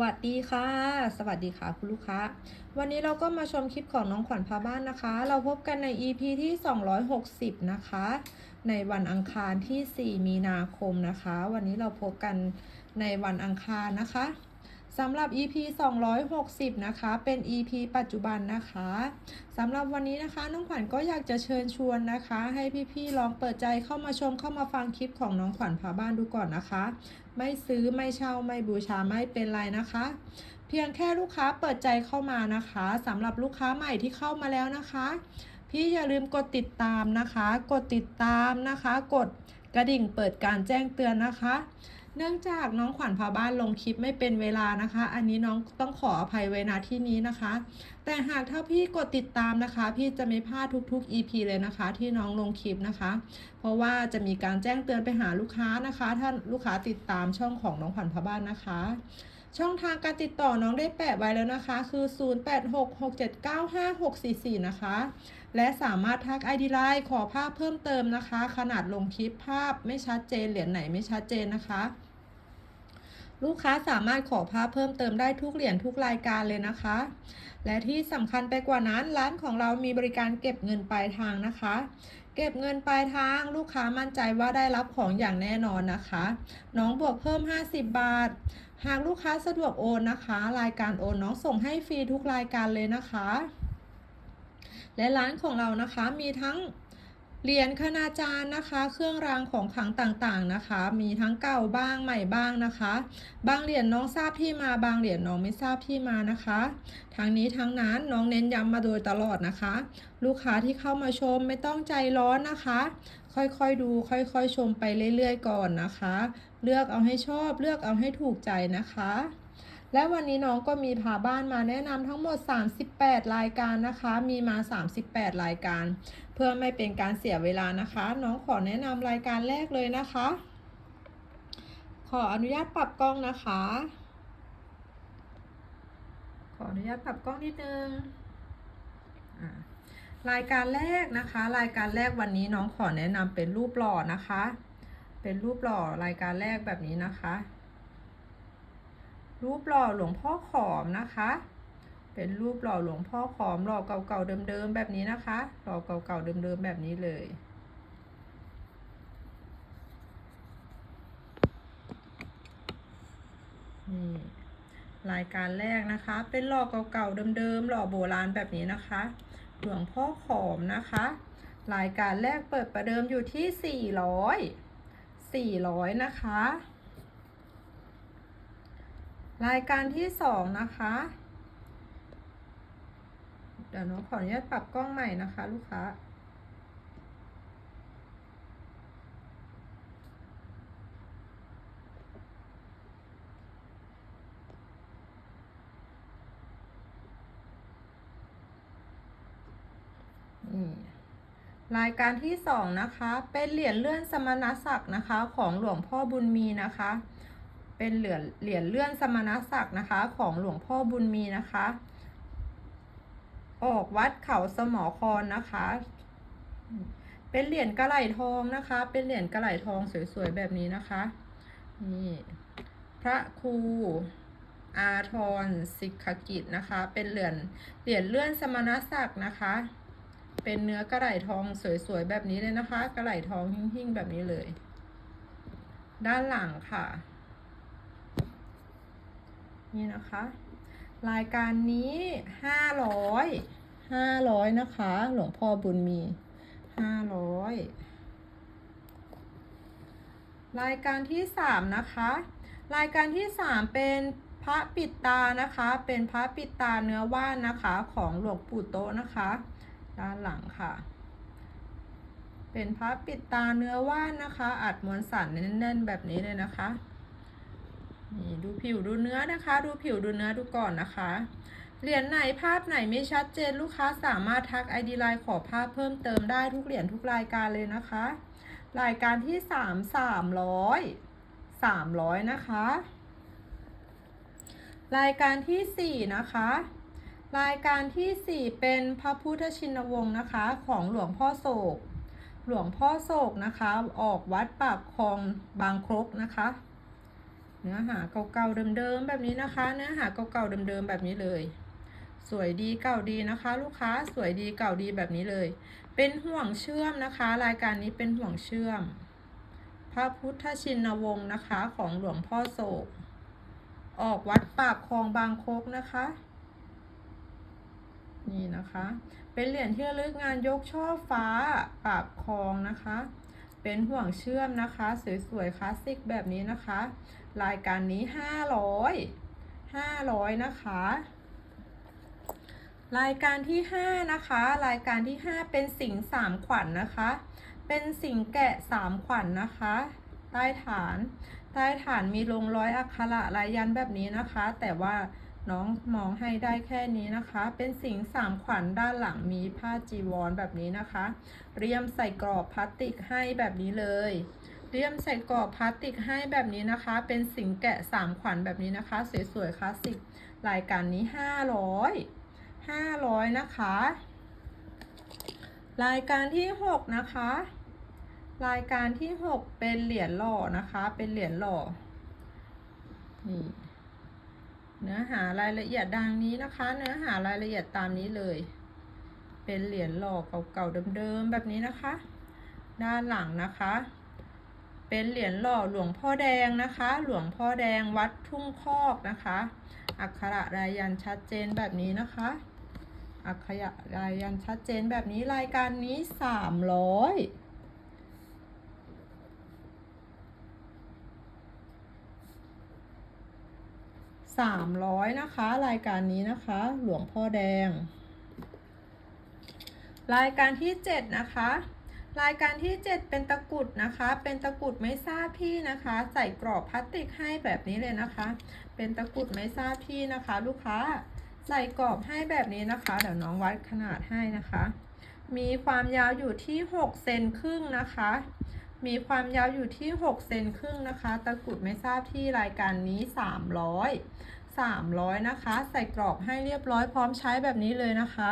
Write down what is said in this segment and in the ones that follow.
วัสดีค่ะ สวัสดีค่ะคุณลูกค้า วันนี้เราก็มาชมคลิปของน้องขวัญพาบ้านนะคะ เราพบกันใน EP ที่ 260 นะคะ ในวันอังคารที่ 4 มีนาคมนะคะ วันนี้เราพบกันในวันอังคารนะคะ สำหรับ EP 260 นะคะ เป็น EP ปัจจุบันนะคะสำหรับวันนี้นะคะ น้องขวัญก็อยากจะเชิญชวนนะคะ ให้พี่ๆลองเปิดใจเข้ามาชมเข้ามาฟังคลิปของน้องขวัญพาบ้านดูก่อนนะคะ ไม่ซื้อไม่เช่าไม่บูชาไม่เป็นไรนะคะ เพียงแค่ลูกค้าเปิดใจเข้ามานะคะสำหรับลูกค้าใหม่ที่เข้ามาแล้วนะคะ พี่อย่าลืมกดติดตามนะคะ กดติดตามนะคะ กดกระดิ่งเปิดการแจ้งเตือนนะคะ เนื่องจากน้องขวัญพาบ้านลงคลิปไม่เป็นเวลานะคะ อันนี้น้องต้องขออภัยไว้ณที่นี้นะคะ แต่หากถ้าพี่กดติดตามนะคะ พี่จะไม่พลาดทุกๆ EP เลยนะคะ ที่น้องลงคลิปนะคะ เพราะว่าจะมีการแจ้งเตือนไปหาลูกค้านะคะ ถ้าลูกค้าติดตามช่องของน้องขวัญพาบ้านนะคะ ช่องทางการติดต่อน้องได้แปะไว้แล้วนะคะ คือ 0866795644 นะคะ และสามารถทัก ID Line ขอภาพเพิ่มเติมนะคะ ขนาดลงคลิปภาพไม่ชัดเจนเหรียญไหนไม่ชัดเจนนะคะ ลูกค้าสามารถขอภาพเพิ่มเติมได้ทุกเหรียญทุกรายการเลยนะคะ และที่สำคัญไปกว่านั้นร้านของเรามีบริการเก็บเงินปลายทางนะคะ เก็บเงินปลายทางลูกค้ามั่นใจว่าได้รับของอย่างแน่นอนนะคะ น้องบวกเพิ่ม 50 บาท หากลูกค้าสะดวกโอนนะคะ รายการโอนน้องส่งให้ฟรีทุกรายการเลยนะคะ และร้านของเรานะคะมีทั้ง เหรียญคณาจารย์นะคะ เครื่องรางของขลังต่างๆนะคะ มีทั้งเก่าบ้างใหม่บ้างนะคะ บางเหรียญน้องทราบที่มาบางเหรียญน้องไม่ทราบที่มานะคะ ทั้งนี้ทั้งนั้นน้องเน้นย้ำมาโดยตลอดนะคะ ลูกค้าที่เข้ามาชมไม่ต้องใจร้อนนะคะ ค่อยๆดู ค่อยๆชมไปเรื่อยๆก่อนนะคะ เลือกเอาให้ชอบเลือกเอาให้ถูกใจนะคะ และวันนี้น้องก็มีพาบ้านมาแนะนำทั้งหมด 38 รายการนะคะ มีมา 38 รายการ เพื่อไม่เป็นการเสียเวลานะคะ น้องขอแนะนำรายการแรกเลยนะคะ ขออนุญาตปรับกล้องนะคะ ขออนุญาตปรับกล้องนิดนึงรายการแรกนะคะ รายการแรกวันนี้น้องขอแนะนำเป็นรูปหล่อนะคะ เป็นรูปหล่อรายการแรกแบบนี้นะคะ รูปหล่อหลวงพ่อขอมนะคะ เป็นรูปหล่อหลวงพ่อขอมหล่อเก่าๆเดิมๆแบบนี้นะคะ หล่อเก่าๆเดิมๆแบบนี้เลยนี่รายการแรกนะคะ เป็นหล่อเก่าๆเดิมๆหล่อโบราณแบบนี้นะคะ หลวงพ่อขอมนะคะ รายการแรกเปิดประเดิมอยู่ที่ 400 400 นะคะ รายการที่สองนะคะ เดี๋ยวน้องขออนุญาตปรับกล้องใหม่นะคะ ลูกค้า รายการที่สองนะคะ เป็นเหรียญเลื่อนสมณศักดิ์นะคะ ของหลวงพ่อบุญมีนะคะ เป็นเหรียญเหรียญเลื่อนสมณศักดิ์นะคะ ของหลวงพ่อบุญมีนะคะ ออกวัดเขาสมอคอนนะคะ เป็นเหรียญกระไหลทองนะคะ เป็นเหรียญกระไหลทองสวยๆแบบนี้นะคะนี่พระครูอาทรสิกขกิจนะคะ เป็นเหรียญเหรียญเลื่อนสมณศักดิ์นะคะ เป็นเนื้อกระไหลทองสวยๆแบบนี้เลยนะคะ กระไหลทองหิ่งๆแบบนี้เลย ด้านหลังค่ะ นี่นะคะ รายการนี้ห้าร้อยห้าร้อยนะคะ หลวงพ่อบุญมีห้าร้อยรายการที่สามนะคะ รายการที่สามเป็นพระปิดตานะคะ เป็นพระปิดตาเนื้อว่านนะคะของหลวงปู่โตนะคะ ด้านหลังค่ะ เป็นพระปิดตาเนื้อว่านนะคะ อัดมวลสารแน่นๆแบบนี้เลยนะคะ นี่ดูผิวดูเนื้อนะคะ ดูผิวดูเนื้อดูก่อนนะคะ เหรียญไหนภาพไหนไม่ชัดเจนลูกค้าสามารถทัก ID ไลน์ขอภาพเพิ่มเติมได้ทุกเหรียญทุกรายการเลยนะคะ รายการที่สามสามร้อยสามร้อยนะคะ รายการที่สี่นะคะรายการที่สี่เป็นพระพุทธชินวงศ์นะคะ ของหลวงพ่อโศก หลวงพ่อโศกนะคะ ออกวัดปากคลองบางครกนะคะ เนื้อหาเก่าๆเดิมๆแบบนี้นะคะ เนื้อหาเก่าๆเดิมๆแบบนี้เลย สวยดีเก่าดีนะคะ ลูกค้าสวยดีเก่าดีแบบนี้เลย เป็นห่วงเชื่อมนะคะ รายการนี้เป็นห่วงเชื่อม พระพุทธชินวงศ์นะคะ ของหลวงพ่อโศก ออกวัดปากคลองบางโคกนะคะนี่นะคะ เป็นเหรียญที่ระลึกงานยกช่อฟ้าปากคลองนะคะ เป็นห่วงเชื่อมนะคะ สวยๆคลาสสิกแบบนี้นะคะ รายการนี้ 500 500 นะคะ รายการที่ 5 นะคะ รายการที่ 5 เป็นสิงสามขวัญนนะคะ เป็นสิงแกะสามขวัญนนะคะ ใต้ฐาน ใต้ฐานมีลงร้อยอักขระลายยันแบบนี้นะคะ แต่ว่า น้องมองให้ได้แค่นี้นะคะ เป็นสิงสามขวัญด้านหลังมีผ้าจีวรแบบนี้นะคะ เรียมใส่กรอบพลาสติกให้แบบนี้เลย เรียมใส่กรอบพลาสติกให้แบบนี้นะคะ เป็นสิงแกะสามขวัญแบบนี้นะคะ สวยๆคลาสสิกรายการนี้500 500นะคะ รายการที่6นะคะ รายการที่6เป็นเหรียญหล่อนะคะ เป็นเหรียญหล่อนี่ เนื้อหารายละเอียดดังนี้นะคะ เนื้อหารายละเอียดตามนี้เลย เป็นเหรียญหล่อเก่าๆเดิมๆแบบนี้นะคะ ด้านหลังนะคะ เป็นเหรียญหล่อหลวงพ่อแดงนะคะ หลวงพ่อแดงวัดทุ่งคอกนะคะ อักขระรายยันชัดเจนแบบนี้นะคะ อักขระรายยันชัดเจนแบบนี้รายการนี้สามร้อย สามร้อยนะคะ รายการนี้นะคะ หลวงพ่อแดง รายการที่เจ็ดนะคะ รายการที่ 7 เป็นตะกุดนะคะ เป็นตะกุดไม่ทราบที่นะคะ ใส่กรอบพลาสติกให้แบบนี้เลยนะคะ เป็นตะกุดไม่ทราบที่นะคะ ลูกค้าใส่กรอบให้แบบนี้นะคะ เดี๋ยวน้องวัดขนาดให้นะคะ มีความยาวอยู่ที่ 6 เซนครึ่งนะคะ มีความยาวอยู่ที่ 6 เซนครึ่งนะคะ ตะกรุดไม่ทราบที่รายการนี้ 300 300 นะคะ ใส่กรอบให้เรียบร้อยพร้อมใช้แบบนี้เลยนะคะ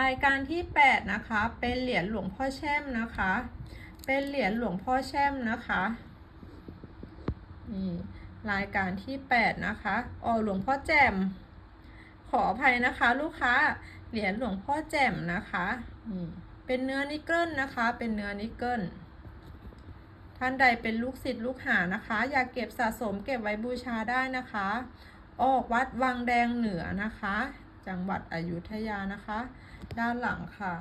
รายการที่ 8 นะคะ เป็นเหรียญหลวงพ่อแช่มนะคะ เป็นเหรียญหลวงพ่อแช่มนะคะนี่รายการที่ 8 นะคะอ๋อหลวงพ่อแจ่ม ขออภัยนะคะ ลูกค้า เหรียญหลวงพ่อแจ่มนะคะนี่ เป็นเนื้อนิกเกิลนะคะ เป็นเนื้อนิกเกิล ท่านใดเป็นลูกศิษย์ลูกหานะคะ อยากเก็บสะสมเก็บไว้บูชาได้นะคะ ออกวัดวังแดงเหนือนะคะ จังหวัดอยุธยานะคะ ด้านหลังค่ะ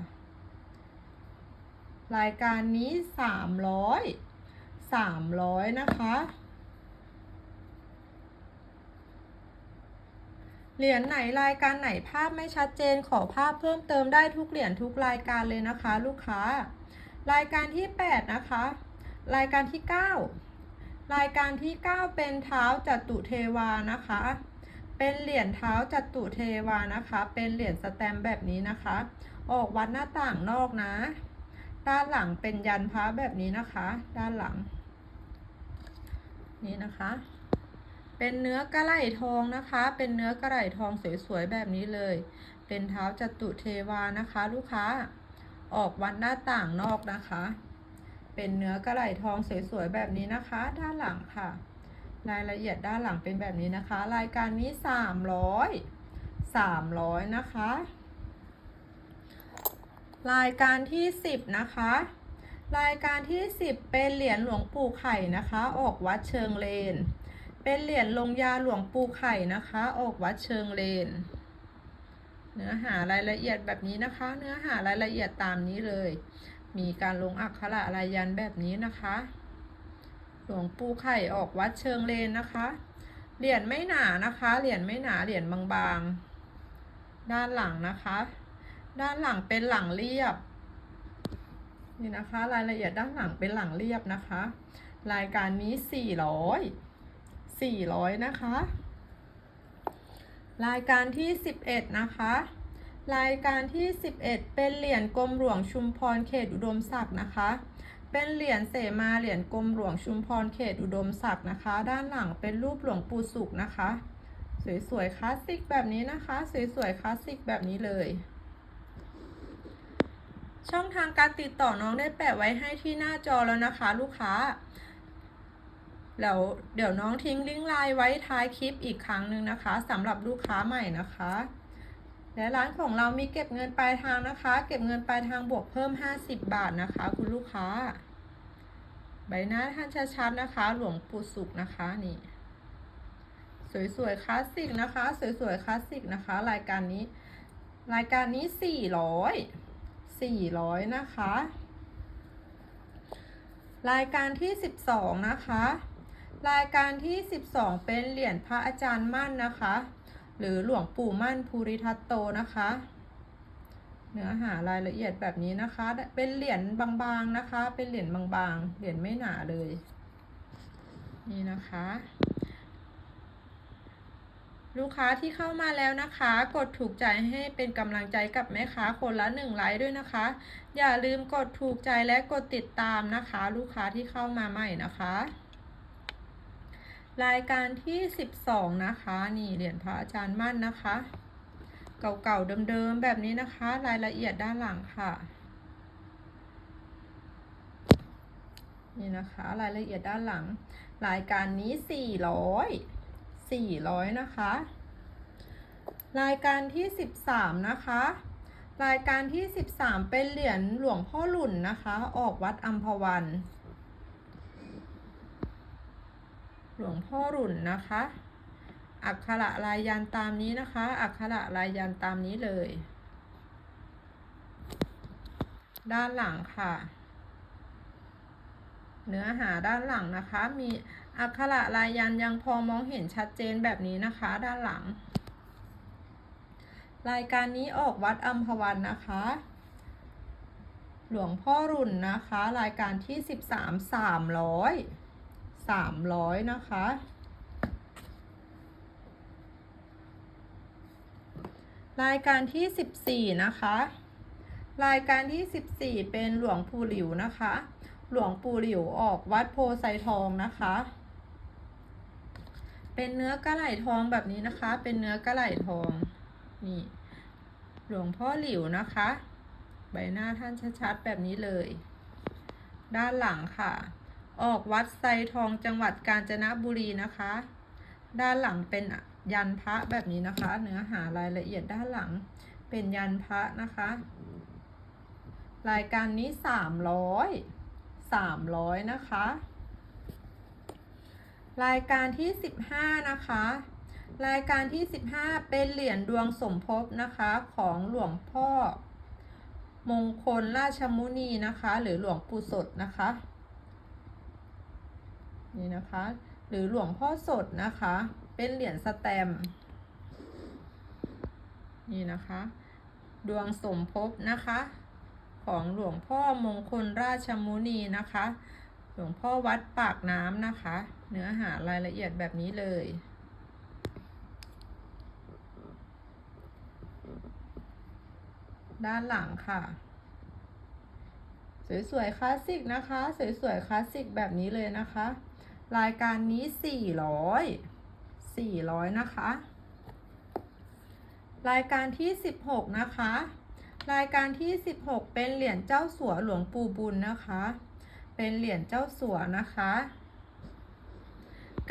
รายการนี้สามร้อยสามร้อยนะคะ เหรียญไหนรายการไหนภาพไม่ชัดเจนขอภาพเพิ่มเติมได้ทุกเหรียญทุกรายการเลยนะคะ ลูกค้า รายการที่ 8 นะคะ รายการที่ 9 รายการที่ 9 เป็นเท้าจัตุเทวานะคะ เป็นเหรียญเท้าจัตุเทวานะคะ เป็นเหรียญสแตมแบบนี้นะคะ ออกวัดหน้าต่างนอกนะ ด้านหลังเป็นยันพระแบบนี้นะคะ ด้านหลัง นี่นะคะ เป็นเนื้อกระไหล่ทองนะคะ เป็นเนื้อกระไหล่ทองสวยๆแบบนี้เลย เป็นเท้าจัตุเทวานะคะ ลูกค้า ออกวัดหน้าต่างนอกนะคะ เป็นเนื้อกระไหล่ทองสวยๆแบบนี้นะคะ ด้านหลังค่ะ รายละเอียดด้านหลังเป็นแบบนี้นะคะ รายการนี้สามร้อยสามร้อยนะคะ รายการที่สิบนะคะรายการที่สิบเป็นเหรียญหลวงปู่ไข่นะคะ ออกวัดเชิงเลน เป็นเหรียญลงยาหลวงปู่ไข่นะคะ ออกวัดเชิงเลน เนื้อหารายละเอียดแบบนี้นะคะ เนื้อหารายละเอียดตามนี้เลย มีการลงอักขระลายยันแบบนี้นะคะ หลวงปู่ไข่ออกวัดเชิงเลนนะคะ เหรียญไม่หนานะคะ เหรียญไม่หนา เหรียญบางๆ ด้านหลังนะคะ ด้านหลังเป็นหลังเรียบ นี่นะคะ รายละเอียดด้านหลังเป็นหลังเรียบนะคะ รายการนี้สี่ร้อย สี่ร้อยนะคะ รายการที่สิบเอ็ดนะคะ รายการที่สิบเอ็ดเป็นเหรียญกรมหลวงชุมพรเขตอุดมศักดิ์นะคะ เป็นเหรียญเสมาเหรียญกรมหลวงชุมพรเขตอุดมศักดิ์นะคะ ด้านหลังเป็นรูปหลวงปู่สุขนะคะ สวยๆคลาสสิกแบบนี้นะคะ สวยๆคลาสสิกแบบนี้เลยช่องทางการติดต่อน้องได้แปะไว้ให้ที่หน้าจอแล้วนะคะ ลูกค้า แล้วเดี๋ยวน้องทิ้งลิงก์ไลน์ไว้ท้ายคลิปอีกครั้งหนึ่งนะคะสำหรับลูกค้าใหม่นะคะ และร้านของเรามีเก็บเงินปลายทางนะคะ เก็บเงินปลายทางบวกเพิ่ม 50 บาทนะคะ คุณลูกค้า ใบหน้าท่านชัดๆนะคะ หลวงปู่สุขนะคะนี่ สวยๆคลาสสิกนะคะ สวยๆคลาสสิกนะคะ รายการนี้ รายการนี้สี่ร้อยสี่ร้อยนะคะ รายการที่สิบสองนะคะ รายการที่สิบสองเป็นเหรียญพระอาจารย์มั่นนะคะ หรือหลวงปู่มั่นภูริทัตโตนะคะ เนื้อหารายละเอียดแบบนี้นะคะ เป็นเหรียญบางๆนะคะ เป็นเหรียญบางๆ เหรียญไม่หนาเลย นี่นะคะ ลูกค้าที่เข้ามาแล้วนะคะ กดถูกใจให้เป็นกำลังใจกับแม่ค้าคนละหนึ่งไลค์ด้วยนะคะ อย่าลืมกดถูกใจและกดติดตามนะคะ ลูกค้าที่เข้ามาใหม่นะคะ รายการที่ 12 นะคะ นี่เหรียญพระอาจารย์มั่นนะคะ เก่าๆเดิมๆแบบนี้นะคะ รายละเอียดด้านหลังค่ะ นี่นะคะ รายละเอียดด้านหลัง รายการนี้ 400 400 นะคะ รายการที่ 13 นะคะ รายการที่ 13 เป็นเหรียญหลวงพ่อหลุ่นนะคะ ออกวัดอัมพวัน หลวงพ่อหลุ่นนะคะ อักขระลายยันตามนี้นะคะ อักขระลายยันตามนี้เลย ด้านหลังค่ะ เนื้อหาด้านหลังนะคะ มีอักขระลายยันยังพอมองเห็นชัดเจนแบบนี้นะคะ ด้านหลัง รายการนี้ออกวัดอัมพวันนะคะหลวงพ่อรุ่นนะคะ รายการที่สิบ สามร้อยนะคะ รายการที่สิบสี่นะคะ รายการที่สิบสี่เป็นหลวงปู่หลิวนะคะ หลวงปู่หลิวออกวัดโพไซทองนะคะ เป็นเนื้อกระไหลทองแบบนี้นะคะ เป็นเนื้อกระไหลทองนี่หลวงพ่อหลิวนะคะ ใบหน้าท่านชัดๆแบบนี้เลย ด้านหลังค่ะ ออกวัดไซทองจังหวัดกาญจนบุรีนะคะ ด้านหลังเป็นยันพระแบบนี้นะคะ เนื้อหารายละเอียดด้านหลังเป็นยันพระนะคะ รายการนี้สามร้อยสามร้อยนะคะ รายการที่สิบห้านะคะ รายการที่สิบห้าเป็นเหรียญดวงสมภพนะคะของหลวงพ่อ มงคลราชมุนีนะคะ หรือหลวงปู่สดนะคะ นี่นะคะ หรือหลวงพ่อสดนะคะ เป็นเหรียญสแตมนี่นะคะ ดวงสมภพนะคะ ของหลวงพ่อมงคลราชมุนีนะคะ หลวงพ่อวัดปากน้ำนะคะ เนื้อหารายละเอียดแบบนี้เลยด้านหลังค่ะ สวยๆคลาสสิกนะคะ สวยๆคลาสสิกแบบนี้เลยนะคะ รายการนี้400 400นะคะ รายการที่16นะคะ รายการที่16เป็นเหรียญเจ้าสัวหลวงปู่บุญนะคะ เป็นเหรียญเจ้าสัวนะคะ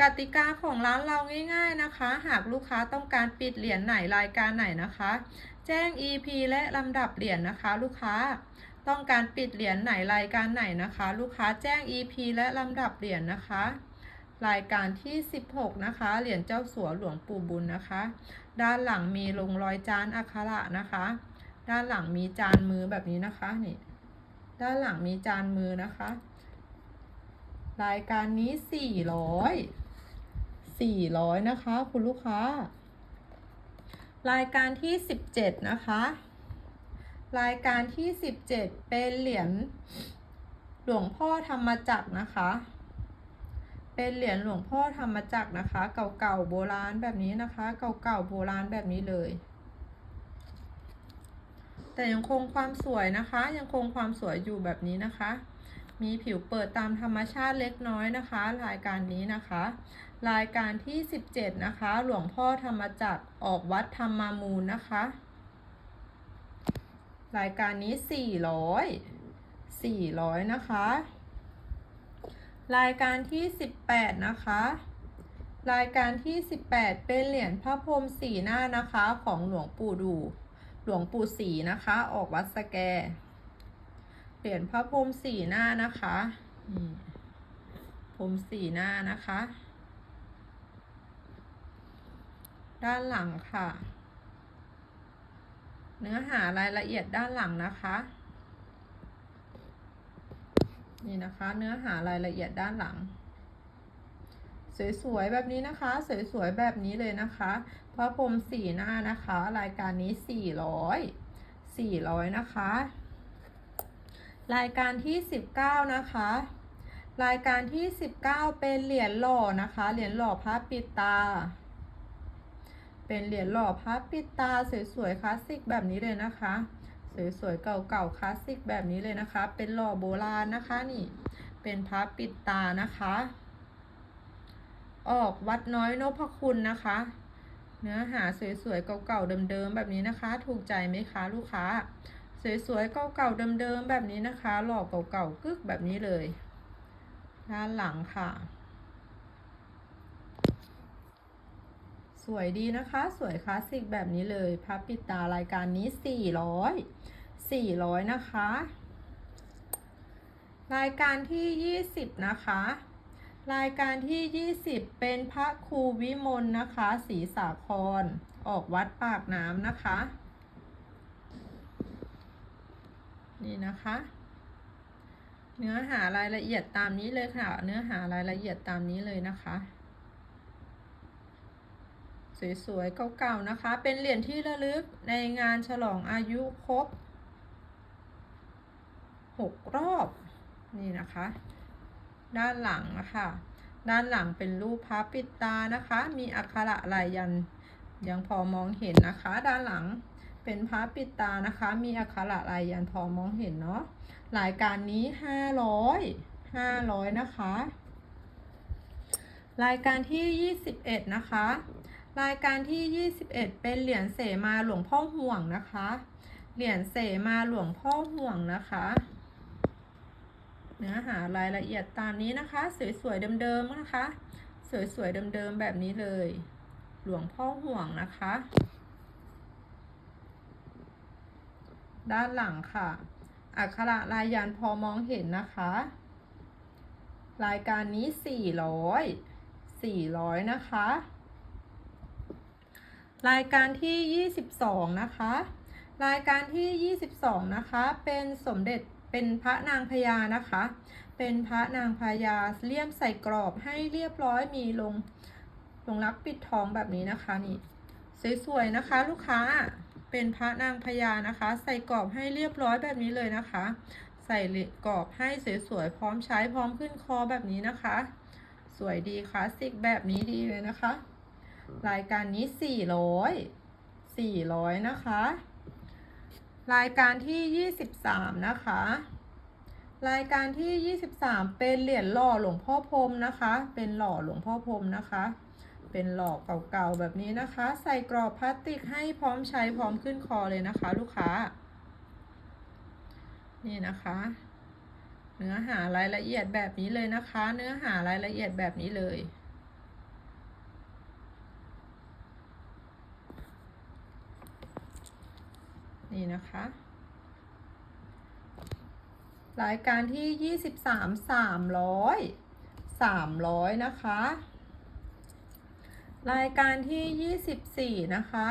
กติกาของร้านเราง่าย ๆนะคะ หากลูกค้าต้องการปิดเหรียญไหนรายการไหนนะคะ แจ้ง EP และลำดับเหรียญนะคะ ลูกค้า ต้องการปิดเหรียญไหนรายการไหนนะคะ ลูกค้าแจ้ง EP และลำดับเหรียญนะคะ รายการที่ 16 นะคะ เหรียญเจ้าสัวหลวงปู่บุญนะคะ ด้านหลังมีลงรอยจานอักขระนะคะ ด้านหลังมีจานมือแบบนี้นะคะนี่ ด้านหลังมีจานมือนะคะ รายการนี้ 400 400 นะคะ คุณลูกค้ารายการที่ 17 นะคะ รายการที่ 17 เป็นเหรียญหลวงพ่อธรรมจักรนะคะ เป็นเหรียญหลวงพ่อธรรมจักรนะคะ เก่าๆโบราณแบบนี้นะคะ เก่าๆโบราณแบบนี้เลย แต่ยังคงความสวยนะคะ ยังคงความสวยอยู่แบบนี้นะคะ มีผิวเปิดตามธรรมชาติเล็กน้อยนะคะ รายการนี้นะคะ รายการที่ 17 นะคะ หลวงพ่อธรรมจักรออกวัดธรรมามูลนะคะ รายการนี้ 400 400 นะคะ รายการที่ 18 นะคะ รายการที่ 18 เป็นเหรียญพระพรหมสีหน้านะคะของหลวงปู่ดู หลวงปู่ศรีนะคะ ออกวัดสแก เหรียญพระพรหมสีหน้านะคะนี่พรหมสีหน้านะคะ ด้านหลังค่ะ เนื้อหารายละเอียดด้านหลังนะคะ นี่นะคะ เนื้อหารายละเอียดด้านหลัง สวยๆแบบนี้นะคะ สวยๆแบบนี้เลยนะคะพระพรมสีหน้านะคะ รายการนี้สี่ร้อยสี่ร้อยนะคะ รายการที่สิบเก้านะคะ รายการที่สิบเก้าเป็นเหรียญหล่อนะคะ เหรียญหล่อพระปิดตา เป็นเหรียญหล่อพระปิดตาสวยๆคลาสสิกแบบนี้เลยนะคะ สวยๆเก่าๆคลาสสิกแบบนี้เลยนะคะ เป็นหล่อโบราณนะคะนี่ เป็นพระปิดตานะคะ ออกวัดน้อยนพคุณนะคะ เนื้อหาสวยๆเก่าๆเดิมๆแบบนี้นะคะ ถูกใจไหมคะลูกค้า สวยๆเก่าๆเดิมๆแบบนี้นะคะ หล่อเก่าๆกึกแบบนี้เลย ด้านหลังค่ะ สวยดีนะคะ สวยคลาสสิกแบบนี้เลยพับปิดตารายการนี้ 400 400 นะคะ รายการที่ 20 นะคะ รายการที่ 20 เป็นพระครูวิมลนะคะศรีสาคร ออกวัดปากน้ำนะคะ นี่นะคะ เนื้อหารายละเอียดตามนี้เลยค่ะ เนื้อหารายละเอียดตามนี้เลยนะคะ สวยๆเก่าๆนะคะ เป็นเหรียญที่ระลึกในงานฉลองอายุครบ6รอบนี่นะคะ ด้านหลังนะคะด้านหลังเป็นรูปพระปิดตานะคะ มีอักขระลายยันยังพอมองเห็นนะคะ ด้านหลังเป็นพระปิดตานะคะ มีอักขระลายยันพอมองเห็นเนาะรายการนี้ห้าร้อยห้าร้อยนะคะ รายการที่ยี่สิบเอ็ดนะคะ รายการที่ยี่สิบเอ็ดเป็นเหรียญเสมาหลวงพ่อห่วงนะคะ เหรียญเสมาหลวงพ่อห่วงนะคะ เนื้อหารายละเอียดตามนี้นะคะ สวยๆเดิมๆนะคะ สวยๆเดิมๆแบบนี้เลย หลวงพ่อห่วงนะคะ ด้านหลังค่ะ อักขระลายยันพอมองเห็นนะคะ รายการนี้ 400 400 นะคะ รายการที่ 22 นะคะ รายการที่ 22 นะคะ เป็นสมเด็จเป็นพระนางพญานะคะ เป็นพระนางพญาเลี่ยมใส่กรอบให้เรียบร้อยมีลงลงรักปิดทองแบบนี้นะคะนี่สวยๆนะคะลูกค้าเป็นพระนางพญานะคะ ใส่กรอบให้เรียบร้อยแบบนี้เลยนะคะ ใส่กรอบให้สวยๆพร้อมใช้พร้อมขึ้นคอแบบนี้นะคะ สวยดีคลาสสิกแบบนี้ดีเลยนะคะ รายการนี้400 400นะคะ รายการที่23นะคะ รายการที่23เป็นเหรียญหล่อหลวงพ่อพรมนะคะ เป็นหล่อหลวงพ่อพรมนะคะ เป็นหล่อเก่าๆแบบนี้นะคะ ใส่กรอบพลาสติกให้พร้อมใช้พร้อมขึ้นคอเลยนะคะ ลูกค้า นี่นะคะเนื้อหารายละเอียดแบบนี้เลยนะคะ เนื้อหารายละเอียดแบบนี้เลย นี่นะคะรายการที่ 23 300 300 นะคะ รายการที่ 24 นะคะ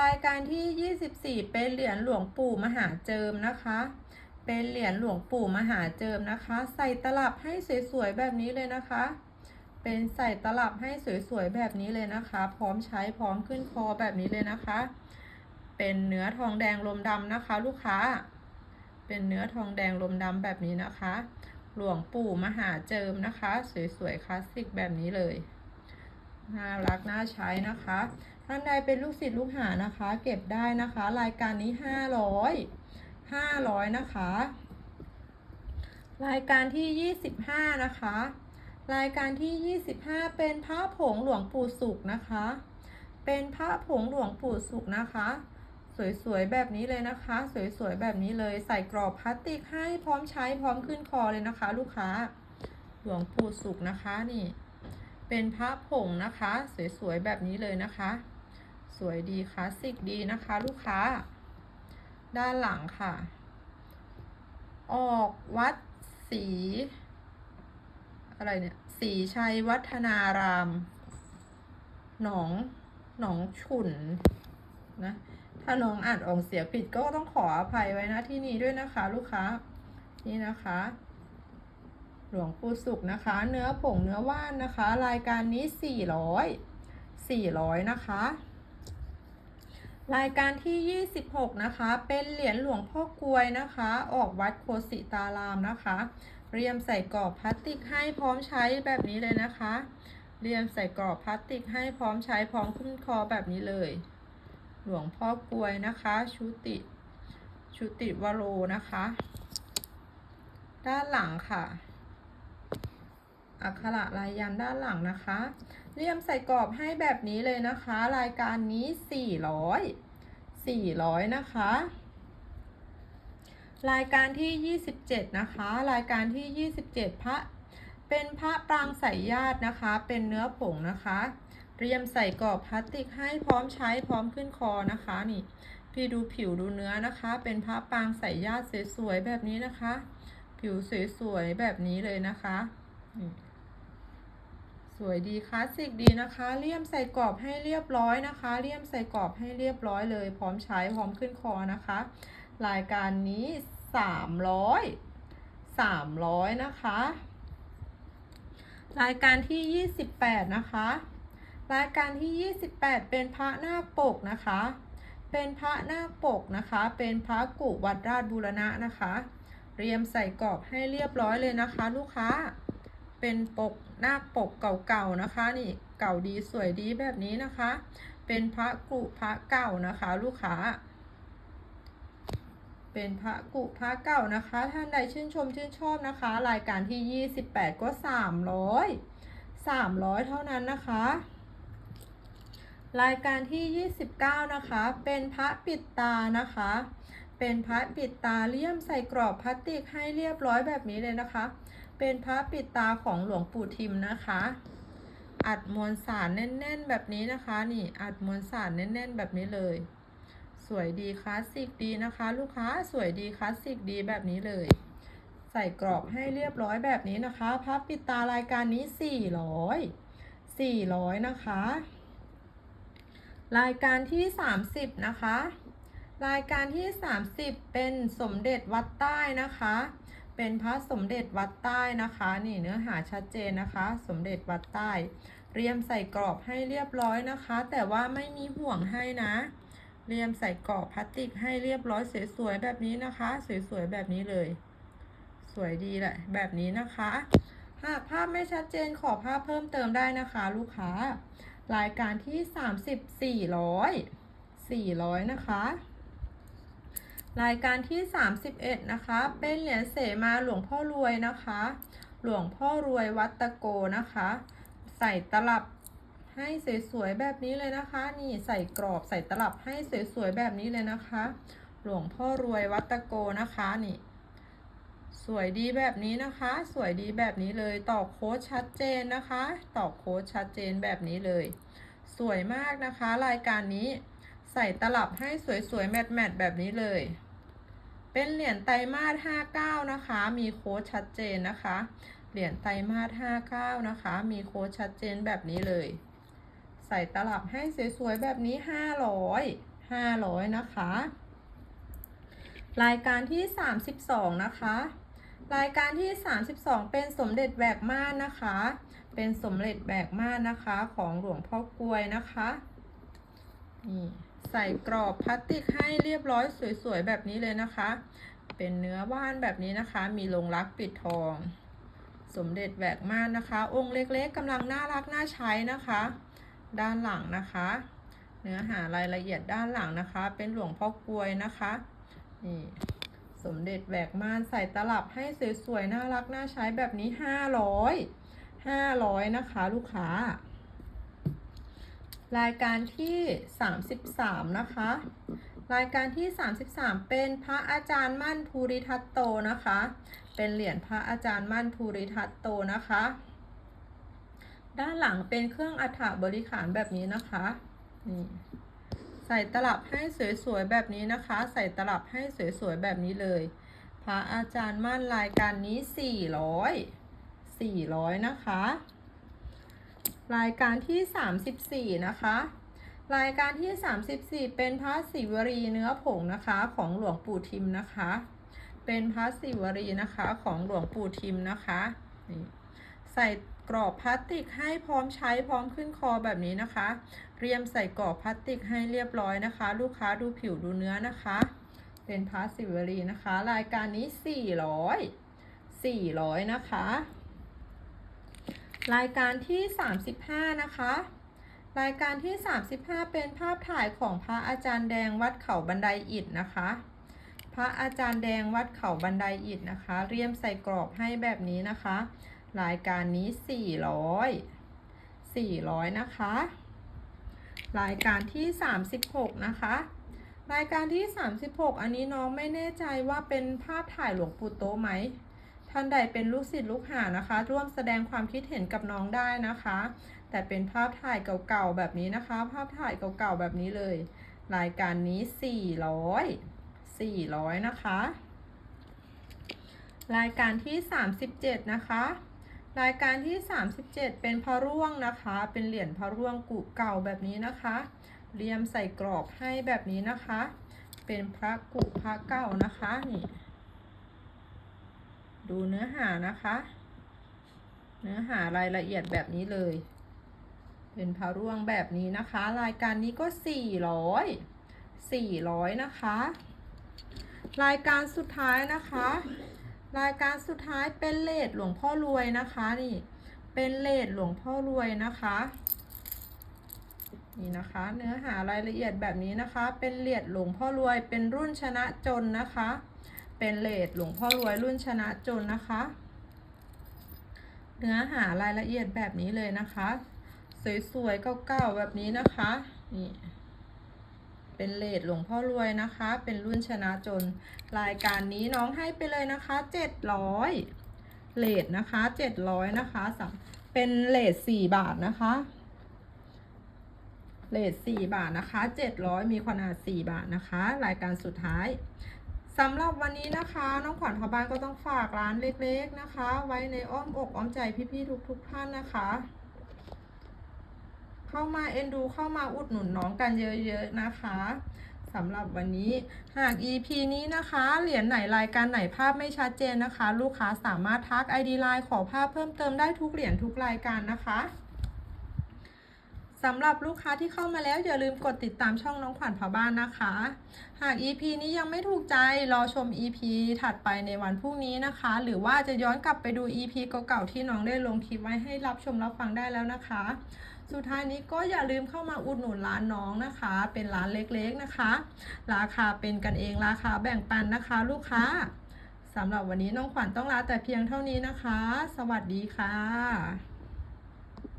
รายการที่ 24 เป็นเหรียญหลวงปู่มหาเจิมนะคะ เป็นเหรียญหลวงปู่มหาเจิมนะคะ ใส่ตลับให้สวยๆแบบนี้เลยนะคะ เป็นใส่ตลับให้สวยๆแบบนี้เลยนะคะ พร้อมใช้พร้อมขึ้นคอแบบนี้เลยนะคะ เป็นเนื้อทองแดงลมดำนะคะ ลูกค้า เป็นเนื้อทองแดงลมดำแบบนี้นะคะ หลวงปู่มหาเจิมนะคะ สวยๆคลาสสิกแบบนี้เลยน่ารักน่าใช้นะคะ ท่านใดเป็นลูกศิษย์ลูกหานะคะ เก็บได้นะคะ รายการนี้500 500นะคะ รายการที่25นะคะ รายการที่25เป็นพระผงหลวงปู่สุขนะคะ เป็นพระผงหลวงปู่สุขนะคะ สวยๆแบบนี้เลยนะคะ สวยๆแบบนี้เลยใส่กรอบพลาสติกให้พร้อมใช้พร้อมขึ้นคอเลยนะคะ ลูกค้าหลวงปู่สุขนะคะนี่ เป็นพระผงนะคะ สวยๆแบบนี้เลยนะคะ สวยดีคลาสสิกดีนะคะ ลูกค้า ด้านหลังค่ะ ออกวัดศรีอะไรเนี่ยศรีชัยวัฒนาราม หนอง หนองฉุนนะ ถ้าน้องอ่านออกเสียงผิดก็ต้องขออภัยไว้นะที่นี้ด้วยนะคะ ลูกค้า นี่นะคะ หลวงปู่สุขนะคะ เนื้อผงเนื้อว่านนะคะ รายการนี้ 400 400 นะคะ รายการที่ 26 นะคะ เป็นเหรียญหลวงพ่อกลวยนะคะ ออกวัดโคสิตารามนะคะ เรียมใส่กรอบพลาสติกให้พร้อมใช้แบบนี้เลยนะคะ เรียมใส่กรอบพลาสติกให้พร้อมใช้พร้อมขึ้นคอแบบนี้เลย หลวงพ่อกลวยนะคะ ชุติชุติวโรนะคะ ด้านหลังค่ะ อักขระลายยันด้านหลังนะคะ เรียมใส่กรอบให้แบบนี้เลยนะคะ รายการนี้ 400 400 นะคะ รายการที่ 27 นะคะ รายการที่ 27 พระ เป็นพระปรางใส่ญาตินะคะ เป็นเนื้อผงนะคะ เรียมใส่กรอบพลาสติกให้พร้อมใช้พร้อมขึ้นคอนะคะนี่พี่ดูผิวดูเนื้อนะคะ เป็นพระปางใส่ญาติสวยๆแบบนี้นะคะ ผิวสวยๆแบบนี้เลยนะคะสวยดีคลาสสิกดีนะคะเลี่ยมใส่กรอบให้เรียบร้อยนะคะเลี่ยมใส่กรอบให้เรียบร้อยเลย พร้อมใช้พร้อมขึ้นคอนะคะ รายการนี้300 300นะคะ รายการที่28นะคะ รายการที่ 28 เป็นพระนาคปกนะคะ เป็นพระนาคปกนะคะ เป็นพระกุวัดราชบูรณะนะคะ เรียมใส่กรอบให้เรียบร้อยเลยนะคะ ลูกค้า เป็นปกหน้าปกเก่าๆนะคะนี่เก่าดีสวยดีแบบนี้นะคะ เป็นพระกุพระเก่านะคะ ลูกค้าเป็นพระกุพระเก่านะคะ ท่านใดชื่นชมชื่นชอบนะคะ รายการที่ 28 ก็ 300 300 เท่านั้นนะคะ รายการที่ 29 นะคะ เป็นพระปิดตานะคะ เป็นพระปิดตาเลี่ยมใส่กรอบพลาสติกให้เรียบร้อยแบบนี้เลยนะคะ เป็นพระปิดตาของหลวงปู่ทิมนะคะ อัดมวลสารแน่น ๆ แบบนี้นะคะ นี่อัดมวลสารแน่น ๆ แบบนี้เลย สวยดีคลาสสิกดีนะคะ ลูกค้าสวยดีคลาสสิกดีแบบนี้เลย ใส่กรอบให้เรียบร้อยแบบนี้นะคะพับปิดตารายการนี้ 400 400 นะคะ รายการที่ 30 นะคะ รายการที่ 30 เป็นสมเด็จวัดใต้นะคะ เป็นพระสมเด็จวัดใต้นะคะ นี่เนื้อหาชัดเจนนะคะ สมเด็จวัดใต้ เรียมใส่กรอบให้เรียบร้อยนะคะ แต่ว่าไม่มีห่วงให้นะ เรียมใส่กรอบพลาสติกให้เรียบร้อยสวยๆแบบนี้นะคะ สวยๆแบบนี้เลย สวยดีแหละ แบบนี้นะคะ หากภาพไม่ชัดเจนขอภาพเพิ่มเติมได้นะคะ ลูกค้า รายการที่30 400 400นะคะ รายการที่31นะคะ เป็นเหรียญเสมาหลวงพ่อรวยนะคะ หลวงพ่อรวยวัตโกนะคะ ใส่ตลับให้สวยๆแบบนี้เลยนะคะ นี่ใส่กรอบใส่ตลับให้สวยๆแบบนี้เลยนะคะ หลวงพ่อรวยวัตโกนะคะนี่ สวยดีแบบนี้นะคะ สวยดีแบบนี้เลยตอกโค้ดชัดเจนนะคะตอกโค้ดชัดเจนแบบนี้เลย สวยมากนะคะ รายการนี้ใส่ตลับให้สวยๆแมทๆแบบนี้เลย เป็นเหรียญไตรมาส59 นะคะ มีโค้ดชัดเจนนะคะ เหรียญไตรมาส59 นะคะ มีโค้ดชัดเจนแบบนี้เลย ใส่ตลับให้สวยๆแบบนี้ 500 500 นะคะ รายการที่ 32 นะคะ รายการที่ 32 เป็นสมเด็จแบกม่านนะคะ เป็นสมเด็จแบกม่านนะคะของหลวงพ่อกลวยนะคะนี่ใส่กรอบพลาสติกให้เรียบร้อยสวยๆแบบนี้เลยนะคะ เป็นเนื้อว่านแบบนี้นะคะ มีลงรักปิดทอง สมเด็จแบกม่านนะคะ องค์เล็กๆกำลังน่ารักน่าใช้นะคะ ด้านหลังนะคะ เนื้อหารายละเอียดด้านหลังนะคะ เป็นหลวงพ่อกลวยนะคะนี่ สมเด็จแบกม่านใส่ตลับให้สวยๆ น่ารัก น่าใช้แบบนี้500 500นะคะ ลูกค้า รายการที่33นะคะ รายการที่33เป็นพระอาจารย์มั่นภูริทัตโตนะคะ เป็นเหรียญพระอาจารย์มั่นภูริทัตโตนะคะ ด้านหลังเป็นเครื่องอัฐบริขารแบบนี้นะคะนี่ ใส่ตลับให้สวยๆแบบนี้นะคะ ใส่ตลับให้สวยๆแบบนี้เลย พระอาจารย์มั่นรายการนี้ 400 400 นะคะ รายการที่ 34 นะคะ รายการที่ 34 เป็นพระศิวรีเนื้อผงนะคะของหลวงปู่ทิมนะคะ เป็นพระศิวรีนะคะของหลวงปู่ทิมนะคะใส่กรอบพลาสติกให้พร้อมใช้พร้อมขึ้นคอแบบนี้นะคะ เรียมใส่กรอบพลาสติกให้เรียบร้อยนะคะ ลูกค้าดูผิวดูเนื้อนะคะ เป็นพระศิวอรีนะคะ รายการนี้ 400 400 นะคะ รายการที่ 35 นะคะรายการที่ 35 เป็นภาพถ่ายของพระอาจารย์แดงวัดเขาบันไดอิฐนะคะ พระอาจารย์แดงวัดเขาบันไดอิฐนะคะ เรียมใส่กรอบให้แบบนี้นะคะ รายการนี้ 400 400 นะคะ รายการที่ 36 นะคะ รายการที่ 36 อันนี้น้องไม่แน่ใจว่าเป็นภาพถ่ายหลวงปู่โตไหมท่านใดเป็นลูกศิษย์ลูกหานะคะ ร่วมแสดงความคิดเห็นกับน้องได้นะคะ แต่เป็นภาพถ่ายเก่าๆแบบนี้นะคะ ภาพถ่ายเก่าๆแบบนี้เลย รายการนี้ 400 400 นะคะ รายการที่ 37 นะคะ รายการที่ 37 เป็นพระร่วงนะคะ เป็นเหรียญพระร่วงกุเก่าแบบนี้นะคะ เรียมใส่กรอบให้แบบนี้นะคะ เป็นพระกุพระเก่านะคะนี่ดูเนื้อหานะคะ เนื้อหารายละเอียดแบบนี้เลย เป็นพระร่วงแบบนี้นะคะ รายการนี้ก็ 400 400 นะคะ รายการสุดท้ายนะคะ รายการสุดท้ายเป็นเลดหลวงพ่อรวยนะคะนี่ เป็นเลดหลวงพ่อรวยนะคะนี่นะคะ เนื้อหารายละเอียดแบบนี้นะคะ เป็นเหรียญหลวงพ่อรวย เป็นรุ่นชนะจนนะคะ เป็นเลดหลวงพ่อรวยรุ่นชนะจนนะคะ เนื้อหารายละเอียดแบบนี้เลยนะคะ สวยๆเก่าๆแบบนี้นะคะนี่ เป็นเลดหลวงพ่อรวยนะคะ เป็นรุ่นชนะจน รายการนี้น้องให้ไปเลยนะคะ 700เลดนะคะ 700นะคะสเป็นเลด4บาทนะคะเลท4บาทนะคะ700มีขนาด4บาทนะคะ รายการสุดท้ายสำหรับวันนี้นะคะ น้องขวัญพบ้านก็ต้องฝากร้านเล็กๆนะคะ ไว้ในอ้อมอกอ้อมใจพี่ๆทุกๆท่านนะคะ เข้ามาเอ็นดูเข้ามาอุดหนุนน้องกันเยอะๆนะคะสำหรับวันนี้หาก EP นี้นะคะ เหรียญไหนรายการไหนภาพไม่ชัดเจนนะคะ ลูกค้าสามารถทัก ID Line ขอภาพเพิ่มเติมได้ทุกเหรียญทุกรายการนะคะสำหรับลูกค้าที่เข้ามาแล้วอย่าลืมกดติดตามช่องน้องขวัญผาบ้านนะคะ หาก EP นี้ยังไม่ถูกใจรอชม EP ถัดไปในวันพรุ่งนี้นะคะ หรือว่าจะย้อนกลับไปดู EP เก่าๆที่น้องได้ลงคลิปไว้ให้รับชมรับฟังได้แล้วนะคะ สุดท้ายนี้ก็อย่าลืมเข้ามาอุดหนุนร้านน้องนะคะ เป็นร้านเล็กๆนะคะ ราคาเป็นกันเองราคาแบ่งปันนะคะ ลูกค้าสำหรับวันนี้น้องขวัญต้องลาแต่เพียงเท่านี้นะคะ สวัสดีค่ะ